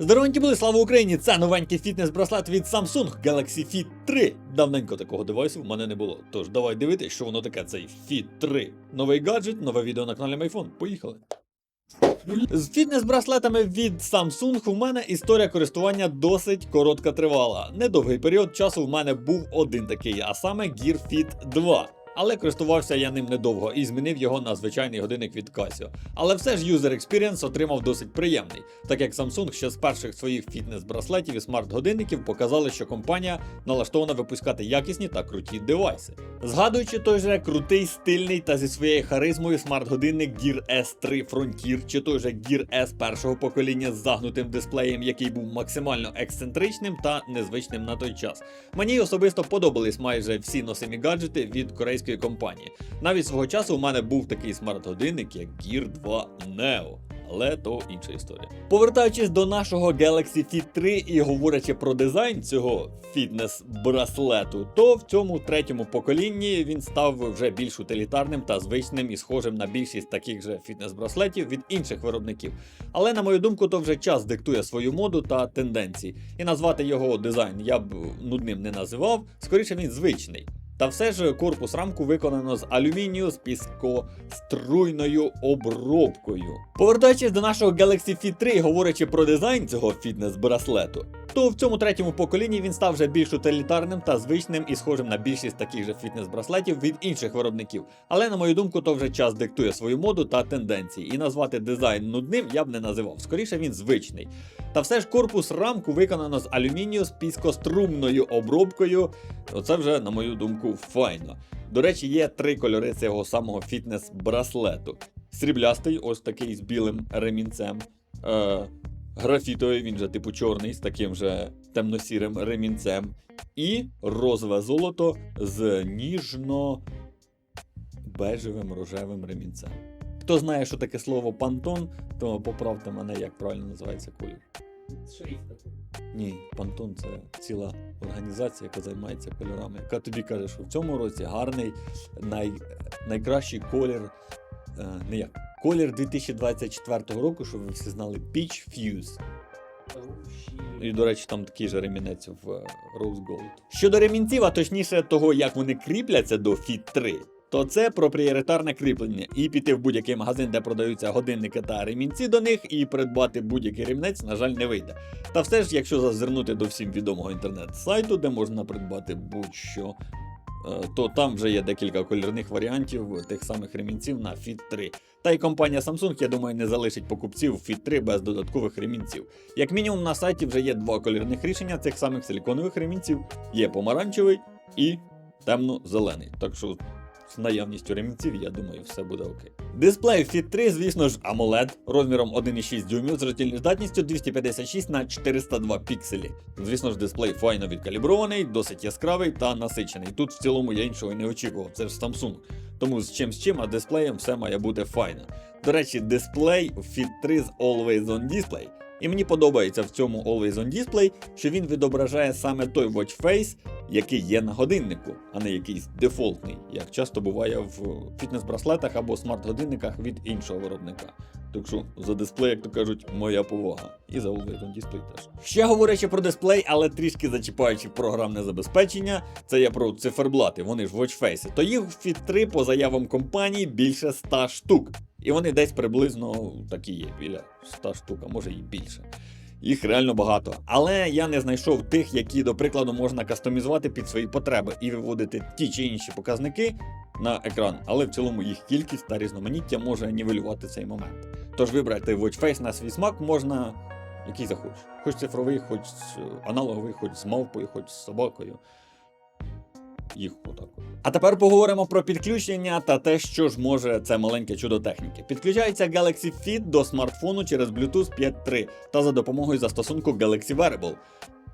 Здоровенькі були, слава Україні! Це новенький фітнес-браслет від Samsung Galaxy Fit 3. Давненько такого девайсу в мене не було. Тож давай дивитись, що воно таке цей Fit 3. Новий гаджет, нове відео на каналі MyPhone. Поїхали. З фітнес-браслетами від Samsung у мене історія користування досить коротка тривала. Недовгий період часу в мене був один такий, а саме Gear Fit 2. Але користувався я ним недовго і змінив його на звичайний годинник від Casio. Але все ж user experience отримав досить приємний, так як Samsung ще з перших своїх фітнес-браслетів і смарт-годинників показали, що компанія налаштована випускати якісні та круті девайси. Згадуючи той же крутий, стильний та зі своєю харизмою смарт-годинник Gear S3 Frontier, чи той же Gear S першого покоління з загнутим дисплеєм, який був максимально ексцентричним та незвичним на той час. Мені особисто подобались майже всі носимі гаджети від корейської компанії. Навіть свого часу у мене був такий смарт-годинник, як Gear 2 Neo. Але то інша історія. Повертаючись до нашого Galaxy Fit 3 і говорячи про дизайн цього фітнес-браслету, то в цьому третьому поколінні він став вже більш утилітарним та звичним і схожим на більшість таких же фітнес-браслетів від інших виробників. Але на мою думку, то вже час диктує свою моду та тенденції. І назвати його дизайн я б нудним не називав, скоріше він звичний. Та все ж корпус рамку виконано з алюмінію з піскоструйною обробкою. Повертаючись до нашого Galaxy Fit 3, говорячи про дизайн цього фітнес-браслету, то в цьому третьому поколінні він став вже більш утилітарним та звичним і схожим на більшість таких же фітнес-браслетів від інших виробників. Але на мою думку, то вже час диктує свою моду та тенденції. І назвати дизайн нудним я б не називав. Скоріше він звичний. Та все ж корпус рамку виконано з алюмінію з піскострумною обробкою. Оце вже, на мою думку, файно. До речі, є три кольори цього самого фітнес-браслету: сріблястий, ось такий з білим ремінцем. Е, графітовий, він же типу чорний, з таким же темно-сірим ремінцем. І розове золото з ніжно-бежевим рожевим ремінцем. Хто знає, що таке слово пантон, то поправте мене, як правильно називається колір. Шрифт такий. Ні, Пантон це ціла організація, яка займається кольорами, яка тобі каже, що в цьому році гарний най, найкращий колір. Е, не як. Колір 2024 року, щоб ви всі знали, Peach Fuse. І, до речі, там такий же ремінець в е, Rose Gold. Щодо ремінців, а точніше того, як вони кріпляться до Fit 3, то це проприоритарне кріплення. І піти в будь-який магазин, де продаються годинники та ремінці до них, і придбати будь-який ремінець, на жаль, не вийде. Та все ж, якщо зазирнути до всім відомого інтернет-сайту, де можна придбати будь-що. Е, То там вже є декілька кольорних варіантів тих самих ремінців на Fit 3. Та й компанія Samsung, я думаю, не залишить покупців Fit 3 без додаткових ремінців. Як мінімум на сайті вже є два кольорних рішення цих самих силіконових ремінців: є помаранчевий і темно-зелений. Так що з наявністю ремінців, я думаю, все буде окей. Дисплей Fit 3, звісно ж, AMOLED розміром 1,6 дюймів з роздільною здатністю 256 на 402 пікселі. Звісно ж, дисплей файно відкалібрований, досить яскравий та насичений. Тут в цілому я іншого не очікував, це ж Samsung. Тому з чим з чим, а дисплеєм все має бути файно. До речі, дисплей Fit 3 з Always On Display. І мені подобається в цьому Always On Display, що він відображає саме той watch face, який є на годиннику, а не якийсь дефолтний, як часто буває в фітнес-браслетах або смарт-годинниках від іншого виробника. Так що за дисплей, як то кажуть, моя повага. І за On Display теж. Ще говорячи про дисплей, але трішки зачіпаючи програмне забезпечення, це я про циферблати, вони ж watchface, то їх в Fit 3 по заявам компанії більше 100 штук. І вони десь приблизно такі є, біля 100 штук, а може і більше. Їх реально багато. Але я не знайшов тих, які, до прикладу, можна кастомізувати під свої потреби і виводити ті чи інші показники на екран. Але в цілому їх кількість та різноманіття може нівелювати цей момент. Тож вибрати watchface на свій смак можна який захочеш. Хоч цифровий, хоч е, аналоговий, хоч з мавпою, хоч з собакою. Їх отак. А тепер поговоримо про підключення та те, що ж може це маленьке чудо техніки. Підключається Galaxy Fit до смартфону через Bluetooth 5.3 та за допомогою застосунку Galaxy Wearable.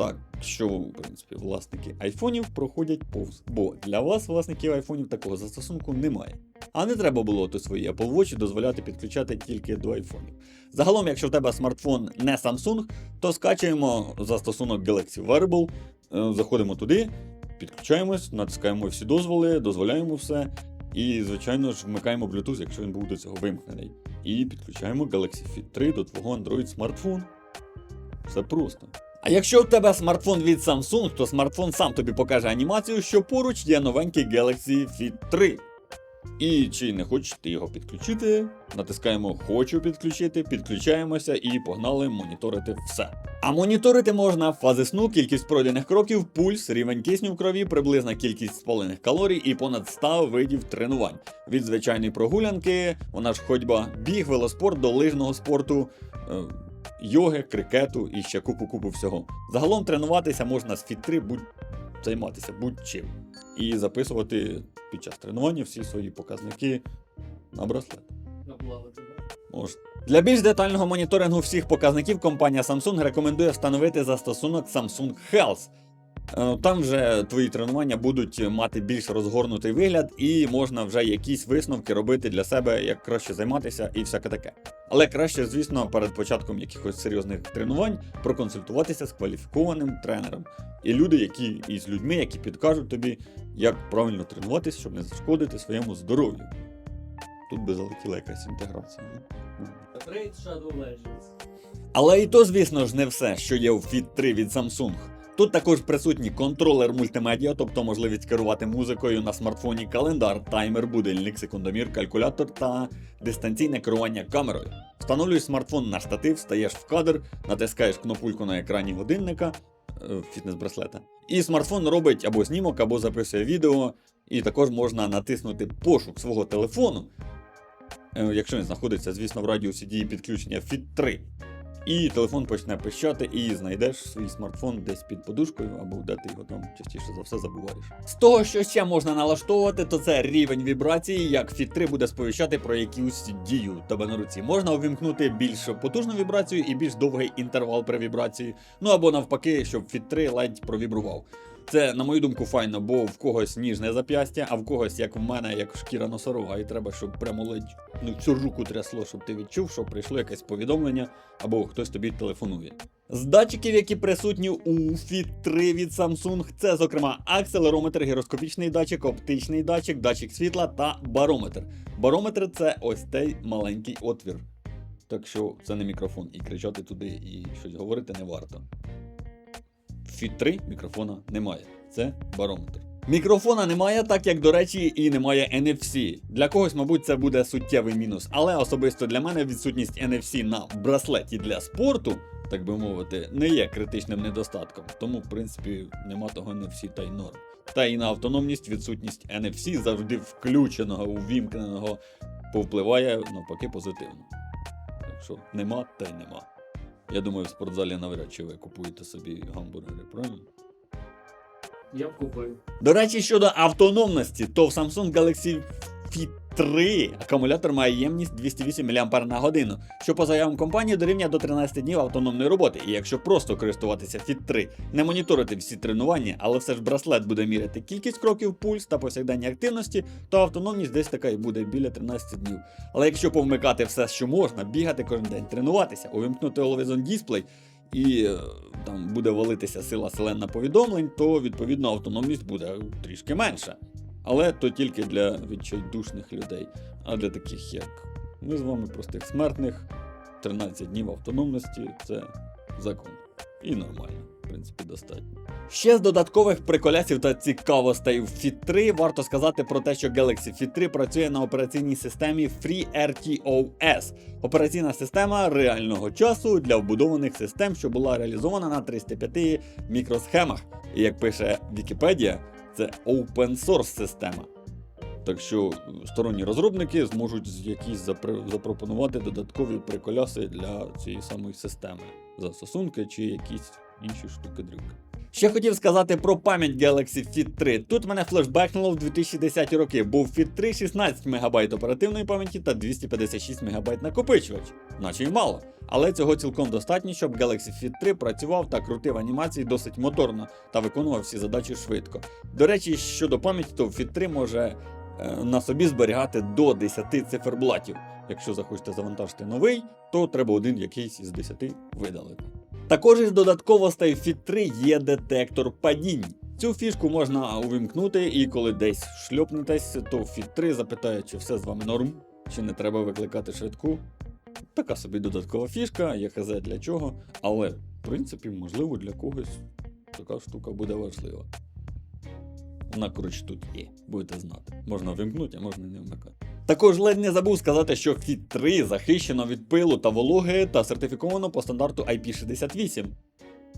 Так, що, в принципі, власники айфонів проходять повз, бо для вас, власників айфонів, такого застосунку немає. А не треба було то свої Apple Watch дозволяти підключати тільки до айфонів. Загалом, якщо в тебе смартфон не Samsung, то скачуємо застосунок Galaxy Wearable, е, заходимо туди, підключаємось, натискаємо всі дозволи, дозволяємо все. І, звичайно ж, вмикаємо Bluetooth, якщо він був до цього вимкнений. І підключаємо Galaxy Fit 3 до твого Android смартфону. Все просто. А якщо у тебе смартфон від Samsung, то смартфон сам тобі покаже анімацію, що поруч є новенький Galaxy Fit 3. І чи не хочеш ти його підключити? Натискаємо Хочу підключити, підключаємося і погнали моніторити все. А моніторити можна фази сну, кількість пройдених кроків, пульс, рівень кисню в крові, приблизна кількість спалених калорій і понад 100 видів тренувань. Від звичайної прогулянки, вона ж ходьба, біг, велоспорт до лижного спорту. е, Йоги, крикету і ще купу-купу всього. Загалом тренуватися можна з Fit 3 будь займатися будь-чим. І записувати під час тренування всі свої показники на браслет. Можна. Для більш детального моніторингу всіх показників компанія Samsung рекомендує встановити застосунок Samsung Health. Е, Там вже твої тренування будуть мати більш розгорнутий вигляд, і можна вже якісь висновки робити для себе, як краще займатися і всяке таке. Але краще, звісно, перед початком якихось серйозних тренувань проконсультуватися з кваліфікованим тренером. І люди, які і з людьми, які підкажуть тобі, як правильно тренуватися, щоб не зашкодити своєму здоров'ю. Тут би залетіла якась інтеграція. Shadow Legends. Але і то, звісно ж, не все, що є у Fit 3 від Samsung. Тут також присутній контролер мультимедіа, тобто можливість керувати музикою на смартфоні, календар, таймер, будильник, секундомір, калькулятор та дистанційне керування камерою. Встановлюєш смартфон на штатив, стаєш в кадр, натискаєш кнопульку на екрані годинника, е, фітнес-браслета, і смартфон робить або знімок, або записує відео. І також можна натиснути пошук свого телефону, е, якщо він знаходиться, звісно, в радіусі дії підключення Fit 3. І телефон почне пищати, і знайдеш свій смартфон десь під подушкою, або де ти його там частіше за все забуваєш. З того, що ще можна налаштовувати, то це рівень вібрації, як Fit 3 буде сповіщати про якусь дію тебе на руці. Можна увімкнути більш потужну вібрацію і більш довгий інтервал при вібрації. Ну або навпаки, щоб Fit 3 ледь провібрував. Це, на мою думку, файно, бо в когось ніжне зап'ястя, а в когось, як в мене, як шкіра носорога, і треба, щоб прямо ледь ну, всю руку трясло, щоб ти відчув, що прийшло якесь повідомлення або хтось тобі телефонує. З датчиків, які присутні у Fit 3 від Samsung, це, зокрема, акселерометр, гіроскопічний датчик, оптичний датчик, датчик світла та барометр. Барометр це ось цей маленький отвір. Так що це не мікрофон, і кричати туди і щось говорити не варто. Fit 3 мікрофона немає. Це барометр. Мікрофона немає, так як, до речі, і немає NFC. Для когось, мабуть, це буде суттєвий мінус, але особисто для мене відсутність NFC на браслеті для спорту, так би мовити, не є критичним недостатком. Тому, в принципі, нема того NFC та й норм. Та і на автономність відсутність NFC завжди включеного, увімкненого, повпливає навпаки позитивно. Так що нема та й нема. Я думаю, в спортзалі навряд чи ви купуєте собі гамбургери, правильно? Я б купив. До речі, щодо автономності, то в Samsung Galaxy Fit 3 акумулятор має ємність 208 мАч на годину, що по заявам компанії дорівнює до 13 днів автономної роботи. І якщо просто користуватися Fit 3, не моніторити всі тренування, але все ж браслет буде міряти кількість кроків, пульс та повсякденні активності, то автономність десь така і буде біля 13 днів. Але якщо повмикати все, що можна, бігати кожен день, тренуватися, увімкнути Always On Display, і е, там буде валитися сила селена повідомлень, то відповідно автономність буде трішки менша. Але то тільки для відчайдушних людей. А для таких, як ми з вами, простих смертних, 13 днів автономності це закон. І нормально, в принципі, достатньо. Ще з додаткових приколясів та цікавостей в Fit 3 варто сказати про те, що Galaxy Fit 3 працює на операційній системі FreeRTOS. Операційна система реального часу для вбудованих систем, що була реалізована на 305 мікросхемах. І як пише Вікіпедія, це open source система. Так що сторонні розробники зможуть якісь запропонувати додаткові приколяси для цієї самої системи, застосунки чи якісь інші штуки-дрюки. Ще хотів сказати про пам'ять Galaxy Fit 3. Тут мене флешбекнуло в 2010 роки. Був Fit 3 16 МБ оперативної пам'яті та 256 МБ накопичувач. Наче й мало. Але цього цілком достатньо, щоб Galaxy Fit 3 працював та крутив анімації досить моторно та виконував всі задачі швидко. До речі, щодо пам'яті, то Fit 3 може е, на собі зберігати до 10 циферблатів. Якщо захочете завантажити новий, то треба один якийсь із 10 видалити. Також із додатковостей Fit 3 є детектор падінь. Цю фішку можна увімкнути, і коли десь шльопнетесь, то Fit 3 запитає, чи все з вами норм, чи не треба викликати швидку. Така собі додаткова фішка, я хз для чого, але В принципі, можливо, для когось така штука буде важлива. Вона, коротше, тут є, будете знати. Можна вимкнути, а можна не вмикати. Також ледь не забув сказати, що Fit 3 захищено від пилу та вологи та сертифіковано по стандарту IP68.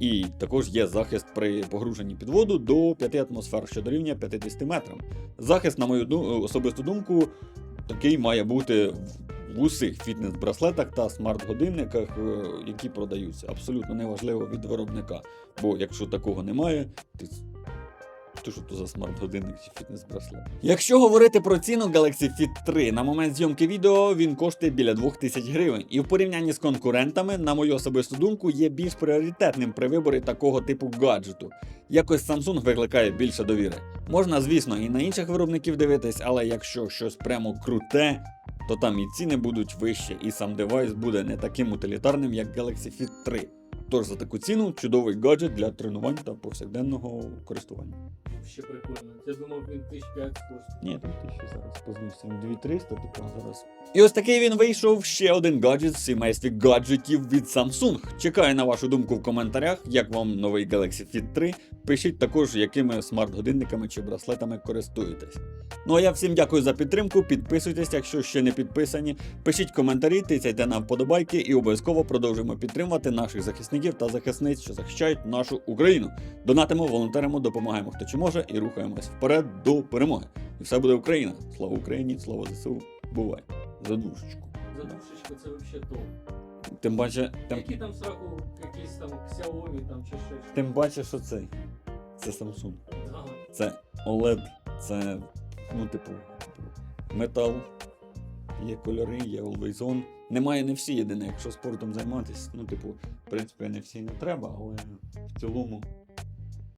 І також є захист при погруженні під воду до 5 атмосфер, що дорівнює 50 метрам. Захист, на мою особисту думку, такий має бути в- усіх фітнес-браслетах та смарт-годинниках, е, які продаються. Абсолютно неважливо від виробника. Бо якщо такого немає, ти. То що то за смарт-годинник чи фітнес-браслет? Якщо говорити про ціну Galaxy Fit 3, на момент зйомки відео він коштує біля 2000 гривень. І в порівнянні з конкурентами, на мою особисту думку, є більш пріоритетним при виборі такого типу гаджету. Якось Samsung викликає більше довіри. Можна, звісно, і на інших виробників дивитись, але якщо щось прямо круте, то там і ціни будуть вищі, і сам девайс буде не таким утилітарним, як Galaxy Fit 3. Тож за таку ціну чудовий гаджет для тренувань та повсякденного користування. Ще прикольно. Я думав, він 1005 коштує. Ні, там ти ще зараз познився 2300, типу зараз. І ось такий він вийшов ще один гаджет в сімействі гаджетів від Samsung. Чекаю на вашу думку в коментарях, як вам новий Galaxy Fit 3. Пишіть також, якими смарт-годинниками чи браслетами користуєтесь. Ну а я всім дякую за підтримку. Підписуйтесь, якщо ще не підписані. Пишіть коментарі, тицяйте на вподобайки і обов'язково продовжуємо підтримувати наших захисників та захисниць, що захищають нашу Україну. Донатимо, волонтеримо, допомагаємо хто чи може і рухаємось вперед до перемоги. І все буде Україна. Слава Україні, слава ЗСУ. Бувай. За душечку. Задушечка це взагалі топ. Тим паче, тим, Які там сраку, якісь там Xiaomi там чи щось. тим паче, що це. Це Samsung. Ага. Це OLED, це, ну, типу, метал. Є кольори, є Always On. Немає не всі єдине, якщо спортом займатися. Ну, типу, в принципі, не всі не треба, але в цілому